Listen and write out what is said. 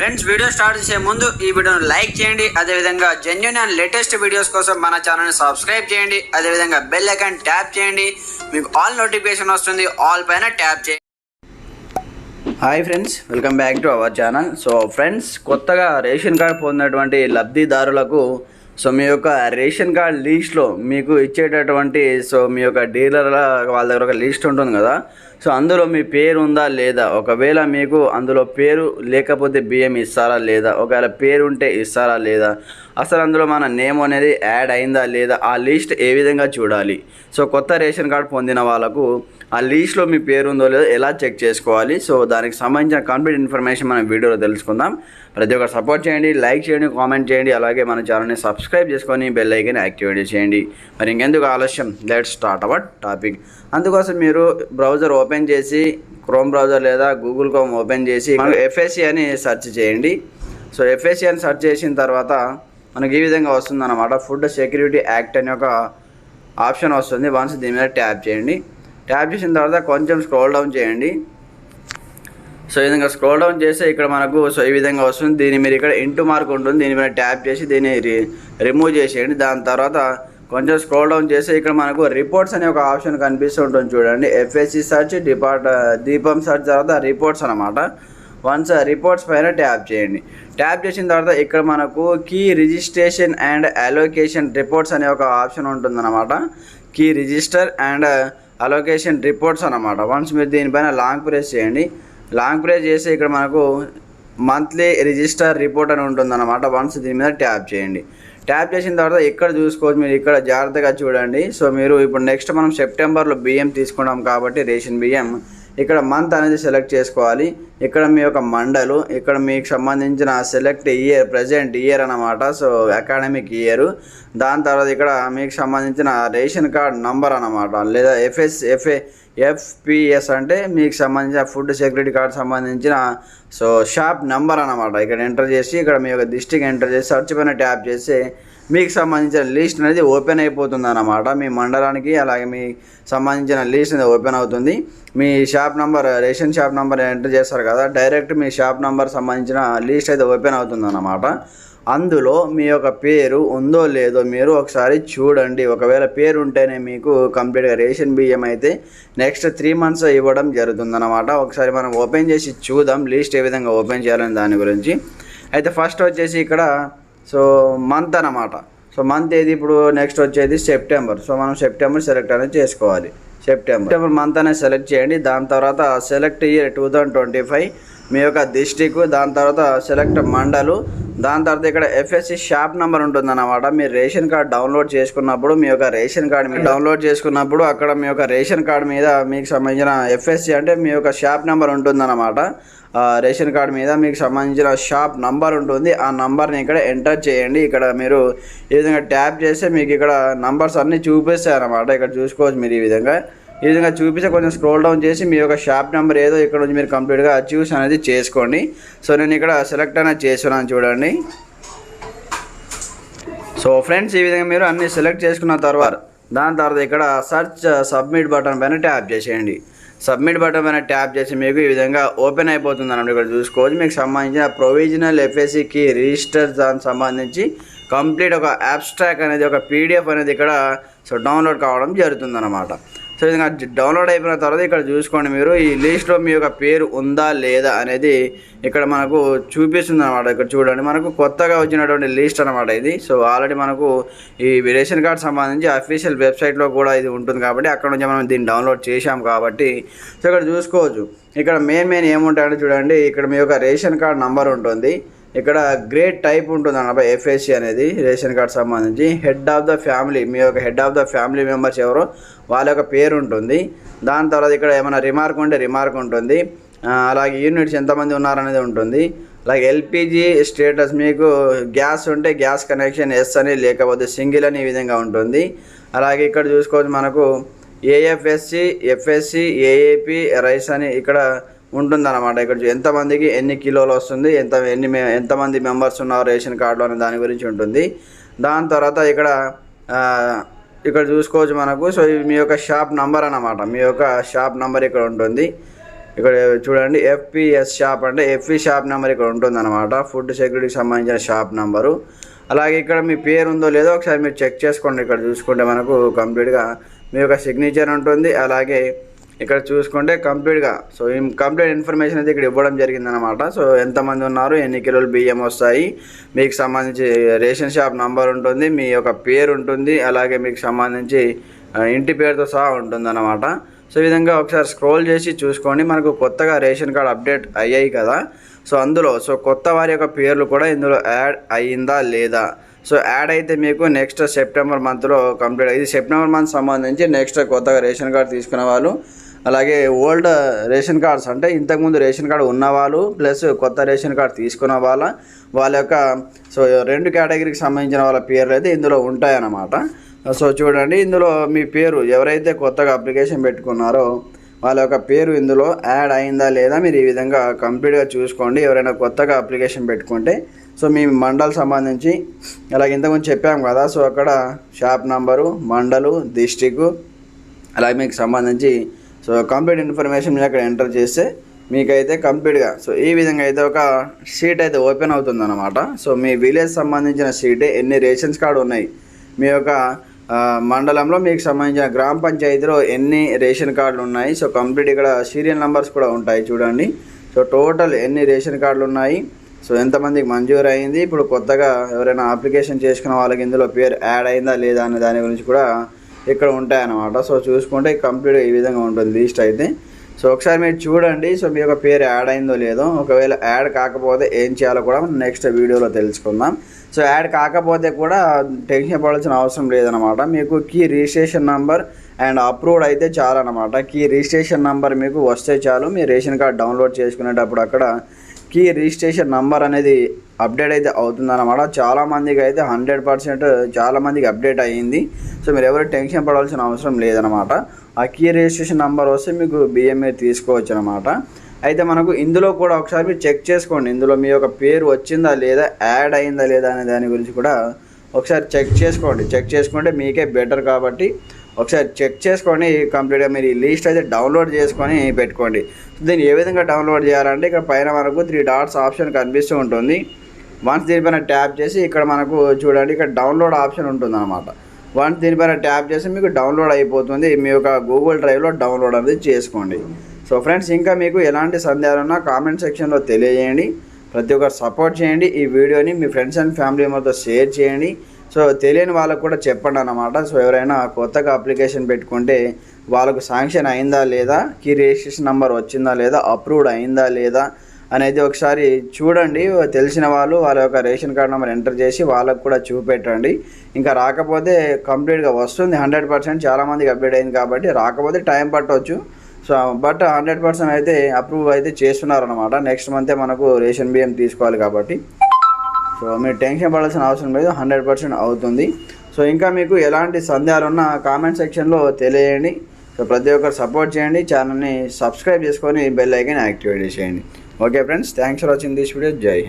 Friends video start చేసే ముందు ఈ వీడియోను లైక్ చేయండి. అదేవిధంగా జెన్యున్ అండ్ లేటెస్ట్ వీడియోస్ కోసం మన ఛానల్ని సబ్స్క్రైబ్ చేయండి. అదేవిధంగా బెల్ ఐకాన్ ట్యాప్ చేయండి. మీకు ఆల్ నోటిఫికేషన్ వస్తుంది. ఆల్ పైన ట్యాప్ చేయండి. Hi friends welcome back to our channel so friends కొత్తగా రేషన్ కార్డ్ పొందినటువంటి లబ్ధిదారులకు సో మీ యొక్క రేషన్ కార్డ్ లిస్ట్లో మీకు ఇచ్చేటటువంటి సో మీ యొక్క డీలర్ల వాళ్ళ దగ్గర ఒక లిస్ట్ ఉంటుంది కదా. సో అందులో మీ పేరు ఉందా లేదా? ఒకవేళ మీకు అందులో పేరు లేకపోతే బియ్యం ఇస్తారా లేదా? ఒకవేళ పేరు ఉంటే ఇస్తారా లేదా? అసలు అందులో మన నేమ్ అనేది యాడ్ అయిందా లేదా? ఆ లిస్ట్ ఏ విధంగా చూడాలి? సో కొత్త రేషన్ కార్డ్ పొందిన వాళ్ళకు ఆ లిస్ట్లో మీ పేరు ఉందో లేదో ఎలా చెక్ చేసుకోవాలి? సో దానికి సంబంధించిన కంప్లీట్ ఇన్ఫర్మేషన్ మనం వీడియోలో తెలుసుకుందాం. ప్రతి ఒక్కరు సపోర్ట్ చేయండి లైక్ చేయండి కామెంట్ చేయండి అలాగే మన ఛానల్ని సబ్స్క్రైబ్ చేసుకొని బెల్ ఐకన్ యాక్టివేట్ చేయండి. మరి ఇంకెందుకు ఆలస్యం? Let start our topic. అందుకోసం మీరు బ్రౌజర్ ఓపెన్ చేసి క్రోమ్ బ్రౌజర్ లేదా గూగుల్ క్రోమ్ ఓపెన్ చేసి ఎఫ్ఎస్సి అని సెర్చ్ చేయండి. సో ఎఫ్ఎస్సి అని సెర్చ్ చేసిన తర్వాత మనకి ఈ విధంగా వస్తుందన్నమాట. ఫుడ్ సెక్యూరిటీ యాక్ట్ అనే ఒక ఆప్షన్ వస్తుంది. వన్స్ దీని మీద ట్యాప్ చేయండి. ట్యాప్ చేసిన తర్వాత కొంచెం స్క్రోల్ డౌన్ చేయండి. సో ఈ విధంగా స్క్రోల్ డౌన్ చేస్తే ఇక్కడ మనకు సో ఈ విధంగా వస్తుంది. దీని మీరు ఇక్కడ ఇంటూ మార్క్ ఉంటుంది. దీని మీద ట్యాప్ చేసి దీన్ని రి రిమూవ్ చేసేయండి. దాని తర్వాత కొంచెం స్క్రోల్ డౌన్ చేస్తే ఇక్కడ మనకు రిపోర్ట్స్ అనే ఒక ఆప్షన్ కనిపిస్తూ ఉంటుంది చూడండి ఎఫ్ఎస్సి సర్చ్ డిపార్ట్ దీపం సర్చ్ తర్వాత రిపోర్ట్స్ అనమాట వన్స్ రిపోర్ట్స్ పైన ట్యాప్ చేయండి. ట్యాప్ చేసిన తర్వాత ఇక్కడ మనకు key registration and allocation reports అనే ఒక ఆప్షన్ ఉంటుందన్నమాట. Key register and allocation reports అనమాట వన్స్ మీరు దీనిపైన లాంగ్ ప్రెస్ చేయండి. లాంగ్ ప్రెస్ చేసి ఇక్కడ మనకు మంత్లీ రిజిస్టర్ రిపోర్ట్ అని ఉంటుందన్నమాట. వన్స్ దీని మీద ట్యాప్ చేయండి. ట్యాప్ చేసిన తర్వాత ఇక్కడ చూసుకోవచ్చు మీరు ఇక్కడ జాగ్రత్తగా చూడండి. సో మీరు ఇప్పుడు నెక్స్ట్ మనం సెప్టెంబర్లో బియ్యం తీసుకున్నాం కాబట్టి రేషన్ బియ్యం ఇక్కడ మంత్ అనేది సెలెక్ట్ చేసుకోవాలి. ఇక్కడ మీ యొక్క మండలు ఇక్కడ మీకు సంబంధించిన సెలెక్ట్ ఇయర్ ప్రజెంట్ ఇయర్ అనమాట సో అకాడమిక్ ఇయర్ దాని తర్వాత ఇక్కడ మీకు సంబంధించిన రేషన్ కార్డ్ నంబర్ అనమాట లేదా ఎఫ్ఎస్ ఎఫ్ఏ ఎఫ్పిఎస్ అంటే మీకు సంబంధించిన ఫుడ్ సెక్యూరిటీ కార్డ్ సంబంధించిన సో షాప్ నెంబర్ అనమాట ఇక్కడ ఎంటర్ చేసి ఇక్కడ మీ యొక్క డిస్టిక్ ఎంటర్ చేసి సర్చ్ పైన ట్యాప్ చేసి మీకు సంబంధించిన లిస్ట్ అనేది ఓపెన్ అయిపోతుంది అన్నమాట మీ మండలానికి అలాగే మీ సంబంధించిన లిస్ట్ అనేది ఓపెన్ అవుతుంది. మీ shop number ration shop number enter చేస్తారు కదా డైరెక్ట్ మీ షాప్ నంబర్ సంబంధించిన లిస్ట్ అయితే ఓపెన్ అవుతుంది అన్నమాట అందులో మీ యొక్క పేరు ఉందో లేదో మీరు ఒకసారి చూడండి. ఒకవేళ పేరు ఉంటేనే మీకు కంప్లీట్గా రేషన్ బియ్యం అయితే నెక్స్ట్ త్రీ మంత్స్ ఇవ్వడం జరుగుతుందన్నమాట. ఒకసారి మనం ఓపెన్ చేసి చూద్దాం లిస్ట్ ఏ విధంగా ఓపెన్ చేయాలని దాని గురించి. అయితే ఫస్ట్ వచ్చేసి ఇక్కడ సో మంత్ అనమాట సో మంత్ ఏది? ఇప్పుడు నెక్స్ట్ వచ్చేది సెప్టెంబర్ సో మనం సెప్టెంబర్ సెలెక్ట్ అనేది చేసుకోవాలి. సెప్టెంబర్ సెప్టెంబర్ మంత్ అనేది సెలెక్ట్ చేయండి. దాని తర్వాత select year two thousand twenty five మీ యొక్క డిస్టిక్ దాని తర్వాత సెలెక్ట్ మండలు దాని తర్వాత ఇక్కడ ఎఫ్ఎస్సి షాప్ నెంబర్ ఉంటుందన్నమాట. మీరు రేషన్ కార్డ్ డౌన్లోడ్ చేసుకున్నప్పుడు మీ యొక్క రేషన్ కార్డ్ మీరు డౌన్లోడ్ చేసుకున్నప్పుడు అక్కడ మీ యొక్క రేషన్ కార్డ్ మీద మీకు సంబంధించిన ఎఫ్ఎస్సి అంటే మీ యొక్క షాప్ నెంబర్ ఉంటుందన్నమాట. ఆ రేషన్ కార్డ్ మీద మీకు సంబంధించిన షాప్ నంబర్ ఉంటుంది. ఆ నంబర్ని ఇక్కడ ఎంటర్ చేయండి. ఇక్కడ మీరు ఈ విధంగా ట్యాప్ చేస్తే మీకు ఇక్కడ నంబర్స్ అన్నీ చూపిస్తాయి అన్నమాట ఇక్కడ చూసుకోవచ్చు మీరు ఈ విధంగా. ఈ విధంగా చూపిస్తే కొంచెం స్క్రోల్ డౌన్ చేసి మీ యొక్క షాప్ నెంబర్ ఏదో ఇక్కడ నుంచి మీరు కంప్లీట్గా చూస్ అనేది చేసుకోండి. సో నేను ఇక్కడ సెలెక్ట్ అనేది చేస్తున్నాను చూడండి. సో ఫ్రెండ్స్ ఈ విధంగా మీరు అన్ని సెలెక్ట్ చేసుకున్న తర్వాత దాని తర్వాత ఇక్కడ సర్చ్ సబ్మిట్ బటన్ పైన ట్యాప్ చేసేయండి. సబ్మిట్ బటన్ పైన ట్యాప్ చేసి మీకు ఈ విధంగా ఓపెన్ అయిపోతుంది అన్నమాట ఇక్కడ చూసుకోవచ్చు. మీకు సంబంధించిన ప్రొవిజనల్ ఎఫ్ఎస్సికి రిజిస్టర్ దానికి సంబంధించి కంప్లీట్ ఒక యాబ్స్ట్రాక్ అనేది ఒక పీడిఎఫ్ అనేది ఇక్కడ సో డౌన్లోడ్ కావడం జరుగుతుందన్నమాట. సో విధంగా డౌన్లోడ్ అయిపోయిన తర్వాత ఇక్కడ చూసుకోండి మీరు. ఈ లిస్ట్లో మీ యొక్క పేరు ఉందా లేదా అనేది ఇక్కడ మనకు చూపిస్తుంది అనమాట ఇక్కడ చూడండి మనకు కొత్తగా వచ్చినటువంటి లిస్ట్ అనమాట ఇది. సో ఆల్రెడీ మనకు ఈ రేషన్ కార్డ్ సంబంధించి అఫీషియల్ వెబ్సైట్లో కూడా ఇది ఉంటుంది కాబట్టి అక్కడ నుంచి మనం దీన్ని డౌన్లోడ్ చేశాం కాబట్టి. సో ఇక్కడ చూసుకోవచ్చు. ఇక్కడ మెయిన్ మెయిన్ ఏముంటాయంటే చూడండి ఇక్కడ మీ యొక్క రేషన్ కార్డ్ నంబర్ ఉంటుంది. ఇక్కడ గ్రేట్ టైప్ ఉంటుంది అన్నమాట ఎఫ్ఎస్సి అనేది రేషన్ కార్డ్ సంబంధించి. హెడ్ ఆఫ్ ద ఫ్యామిలీ మీ యొక్క head of the family members ఎవరో వాళ్ళ యొక్క పేరు ఉంటుంది. దాని తర్వాత ఇక్కడ ఏమైనా రిమార్క్ ఉంటే రిమార్క్ ఉంటుంది. అలాగే యూనిట్స్ ఎంతమంది ఉన్నారనేది ఉంటుంది. అలాగే ఎల్పిజి స్టేటస్ మీకు గ్యాస్ ఉంటే గ్యాస్ కనెక్షన్ ఎస్ అని లేకపోతే సింగిల్ అని ఈ విధంగా ఉంటుంది. అలాగే ఇక్కడ చూసుకోవచ్చు మనకు ఏఎఫ్ఎస్సి ఎఫ్ఎస్సి ఏఏపి రైస్ అని ఇక్కడ ఉంటుందన్నమాట. ఇక్కడ ఎంతమందికి ఎన్ని కిలోలు వస్తుంది ఎంత ఎన్ని మె- ఎంతమంది మెంబర్స్ ఉన్నారు రేషన్ కార్డులో అనే దాని గురించి ఉంటుంది. దాని తర్వాత ఇక్కడ ఇక్కడ చూసుకోవచ్చు మనకు. సో మీ యొక్క షాప్ నంబర్ అన్నమాట. మీ యొక్క షాప్ నంబర్ ఇక్కడ ఉంటుంది. ఇక్కడ చూడండి ఎఫ్పిఎస్ షాప్ అంటే ఎఫ్ఈ షాప్ నెంబర్ ఇక్కడ ఉంటుందన్నమాట. ఫుడ్ సెక్యూరిటీకి సంబంధించిన షాప్ నెంబరు. అలాగే ఇక్కడ మీ పేరు ఉందో లేదో ఒకసారి మీరు చెక్ చేసుకోండి. ఇక్కడ చూసుకుంటే మనకు కంప్లీట్గా మీ యొక్క సిగ్నేచర్ ఉంటుంది. అలాగే ఇక్కడ చూసుకుంటే కంప్లీట్గా సో ఈ కంప్లీట్ ఇన్ఫర్మేషన్ అయితే ఇక్కడ ఇవ్వడం జరిగిందనమాట సో ఎంతమంది ఉన్నారు? ఎన్ని కిలోలు బియ్యం వస్తాయి? మీకు సంబంధించి రేషన్ షాప్ నంబర్ ఉంటుంది. మీ యొక్క పేరు ఉంటుంది. అలాగే మీకు సంబంధించి ఇంటి పేరుతో సహా ఉంటుందన్నమాట. సో ఈ విధంగా ఒకసారి స్క్రోల్ చేసి చూసుకోండి. మనకు కొత్తగా రేషన్ కార్డ్ అప్డేట్ అయ్యాయి కదా. సో అందులో సో కొత్త వారి యొక్క పేర్లు కూడా ఇందులో యాడ్ అయ్యిందా లేదా? సో యాడ్ అయితే మీకు నెక్స్ట్ సెప్టెంబర్ మంత్లో కంప్లీట్ ఇది సెప్టెంబర్ మంత్ సంబంధించి నెక్స్ట్ కొత్తగా రేషన్ కార్డ్ తీసుకున్న వాళ్ళు అలాగే ఓల్డ్ రేషన్ కార్డ్స్ అంటే ఇంతకుముందు రేషన్ కార్డు ఉన్నవాళ్ళు ప్లస్ కొత్త రేషన్ కార్డు తీసుకున్న వాళ్ళ వాళ్ళ యొక్క సో రెండు కేటగిరీకి సంబంధించిన వాళ్ళ పేర్లు అయితే ఇందులో ఉంటాయన్నమాట. సో చూడండి ఇందులో మీ పేరు ఎవరైతే కొత్తగా అప్లికేషన్ పెట్టుకున్నారో వాళ్ళ యొక్క పేరు ఇందులో యాడ్ అయిందా లేదా మీరు ఈ విధంగా కంప్లీట్గా చూసుకోండి. ఎవరైనా కొత్తగా అప్లికేషన్ పెట్టుకుంటే సో మీ మండల్ సంబంధించి అలాగే ఇంతకుముందు చెప్పాము కదా సో అక్కడ షాప్ నంబరు మండలు డిస్టిక్ అలాగే మీకు సంబంధించి సో కంప్లీట్ ఇన్ఫర్మేషన్ మీరు అక్కడ ఎంటర్ చేస్తే మీకైతే కంప్లీట్గా సో ఈ విధంగా అయితే ఒక షీట్ అయితే ఓపెన్ అవుతుంది అనమాట సో మీ విలేజ్ సంబంధించిన షీట్ ఎన్ని రేషన్స్ కార్డు ఉన్నాయి? మీ యొక్క మండలంలో మీకు సంబంధించిన గ్రామ పంచాయతీలో ఎన్ని రేషన్ కార్డులు ఉన్నాయి? సో కంప్లీట్ ఇక్కడ సీరియల్ నెంబర్స్ కూడా ఉంటాయి చూడండి. సో టోటల్ ఎన్ని రేషన్ కార్డులు ఉన్నాయి? సో ఎంతమందికి మంజూరు అయింది? ఇప్పుడు కొత్తగా ఎవరైనా అప్లికేషన్ చేసుకున్న వాళ్ళకి ఇందులో పేరు యాడ్ అయిందా లేదా అనే దాని గురించి కూడా ఇక్కడ ఉంటాయన్నమాట. సో చూసుకుంటే కంప్లీట్గా ఈ విధంగా ఉంటుంది లిస్ట్ అయితే. సో ఒకసారి మీరు చూడండి. సో మీ యొక్క పేరు యాడ్ అయిందో లేదో. ఒకవేళ యాడ్ కాకపోతే ఏం చేయాలో కూడా మనం నెక్స్ట్ వీడియోలో తెలుసుకుందాం. సో యాడ్ కాకపోతే కూడా టెన్షన్ పడాల్సిన అవసరం లేదనమాట మీకు key registration number and approved అయితే చాలు అనమాట కీ రిజిస్ట్రేషన్ నంబర్ మీకు వస్తే చాలు. మీ రేషన్ కార్డ్ డౌన్లోడ్ చేసుకునేటప్పుడు అక్కడ కీ రిజిస్ట్రేషన్ నంబర్ అనేది అప్డేట్ అయితే అవుతుందన్నమాట. చాలా మందికి అయితే హండ్రెడ్ పర్సెంట్ చాలామందికి అప్డేట్ అయ్యింది. సో మీరు ఎవరు టెన్షన్ పడాల్సిన అవసరం లేదనమాట ఆ కీ రిజిస్ట్రేషన్ నెంబర్ వస్తే మీకు బిఎంఏ తీసుకోవచ్చు అనమాట అయితే మనకు ఇందులో కూడా ఒకసారి మీరు చెక్ చేసుకోండి. ఇందులో మీ యొక్క పేరు వచ్చిందా లేదా యాడ్ అయిందా లేదా అనే దాని గురించి కూడా ఒకసారి చెక్ చేసుకోండి. చెక్ చేసుకుంటే మీకే బెటర్ కాబట్టి ఒకసారి చెక్ చేసుకొని కంప్లీట్గా మీరు ఈ లిస్ట్ అయితే డౌన్లోడ్ చేసుకొని పెట్టుకోండి. దీన్ని ఏ విధంగా డౌన్లోడ్ చేయాలంటే ఇక్కడ పైన మనకు త్రీ డాట్స్ ఆప్షన్ కనిపిస్తూ ఉంటుంది. వన్స్ దీనిపైన ట్యాప్ చేసి ఇక్కడ మనకు చూడండి ఇక్కడ డౌన్లోడ్ ఆప్షన్ ఉంటుంది అనమాట వన్స్ దీనిపైన ట్యాప్ చేసి మీకు డౌన్లోడ్ అయిపోతుంది. మీ యొక్క గూగుల్ డ్రైవ్లో డౌన్లోడ్ అనేది చేసుకోండి. సో ఫ్రెండ్స్ ఇంకా మీకు ఎలాంటి సందేహాలు ఉన్నా కామెంట్ సెక్షన్లో తెలియజేయండి. ప్రతి ఒక్కరు సపోర్ట్ చేయండి. ఈ వీడియోని మీ ఫ్రెండ్స్ అండ్ ఫ్యామిలీ మెంబర్తో షేర్ చేయండి. సో తెలియని వాళ్ళకు కూడా చెప్పండి అన్నమాట. సో ఎవరైనా కొత్తగా అప్లికేషన్ పెట్టుకుంటే వాళ్ళకు శాంక్షన్ అయిందా లేదా కీ రిజిస్ట్రేషన్ నెంబర్ వచ్చిందా లేదా అప్రూవ్డ్ అయిందా లేదా అనేది ఒకసారి చూడండి. తెలిసిన వాళ్ళు వాళ్ళ యొక్క రేషన్ కార్డ్ నెంబర్ ఎంటర్ చేసి వాళ్ళకు కూడా చూపెట్టండి. ఇంకా రాకపోతే కంప్లీట్గా వస్తుంది. హండ్రెడ్ పర్సెంట్ చాలామందికి అప్డేట్ అయింది కాబట్టి రాకపోతే టైం పట్టవచ్చు సో బట్ హండ్రెడ్ పర్సెంట్ అయితే అప్రూవ్ అయితే చేస్తున్నారనమాట నెక్స్ట్ మంతే మనకు రేషన్ బియ్యం తీసుకోవాలి కాబట్టి. సో మీరు టెన్షన్ పడాల్సిన అవసరం లేదు. హండ్రెడ్ పర్సెంట్ అవుతుంది. సో ఇంకా మీకు ఎలాంటి సందేహాలు ఉన్నా కామెంట్ సెక్షన్లో తెలియజేయండి. సో ప్రతి ఒక్కరు సపోర్ట్ చేయండి. ఛానల్ని సబ్స్క్రైబ్ చేసుకొని బెల్ ఐకన్ యాక్టివేట్ చేసేయండి. Okay friends thanks for watching this video Jai Hind